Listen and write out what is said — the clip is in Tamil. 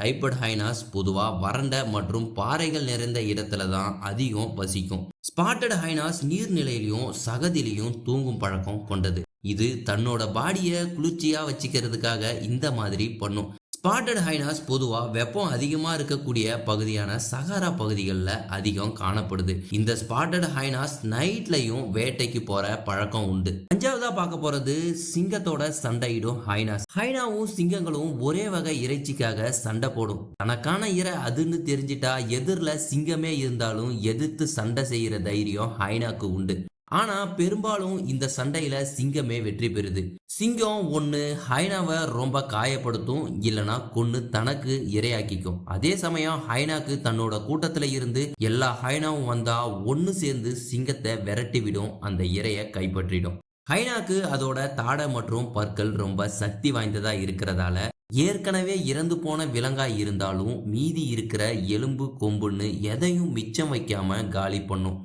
டைபட் ஹைனாஸ் பொதுவாக வறண்ட மற்றும் பாறைகள் நிறைந்த இடத்துல தான் அதிகம் வசிக்கும். ஸ்பாட்டட் ஹைனாஸ் நீர்நிலையிலையும் சகதிலையும் தூங்கும் பழக்கம் கொண்டது. இது தன்னோட பாடியை குளிர்ச்சியாக வச்சுக்கிறதுக்காக இந்த மாதிரி பண்ணும். ஸ்பாட்டட் ஹைனாஸ் பொதுவாக வெப்பம் அதிகமாக இருக்கக்கூடிய பகுதியான சகாரா பகுதிகளில் அதிகம் காணப்படுது. இந்த ஸ்பாட்டட் ஹைனாஸ் நைட்லையும் வேட்டைக்கு போகிற பழக்கம் உண்டு. அஞ்சாவதாக பார்க்க போகிறது சிங்கத்தோட சண்டையிடும் ஹைனாஸ் ஹைனாவும் சிங்கங்களும் ஒரே வகை இறைச்சிக்காக சண்டை போடும். தனக்கான இறை அதுன்னு தெரிஞ்சிட்டா எதிரில் சிங்கமே இருந்தாலும் எதிர்த்து சண்டை செய்கிற தைரியம் ஹைனாக்கு உண்டு. ஆனா பெரும்பாலும் இந்த சண்டையில சிங்கமே வெற்றி பெறுது. சிங்கம் ஒன்னு ஹைனாவை ரொம்ப காயப்படுத்தும் இல்லனா கொன்னு தனக்கு இரையாக்கிக்கும். அதே சமயம் ஹைனாக்கு தன்னோட கூட்டத்துல இருந்து எல்லா ஹைனாவும் வந்தா ஒன்னு சேர்ந்து சிங்கத்தை விரட்டி விடும் அந்த இரையை கைப்பற்றிடும். ஹைனாக்கு அதோட தாடை மற்றும் பற்கள் ரொம்ப சக்தி வாய்ந்ததா இருக்கிறதால ஏற்கனவே இறந்து போன விலங்கா இருந்தாலும் மீதி இருக்கிற எலும்பு கொம்புன்னு எதையும் மிச்சம் வைக்காம காலி பண்ணும்.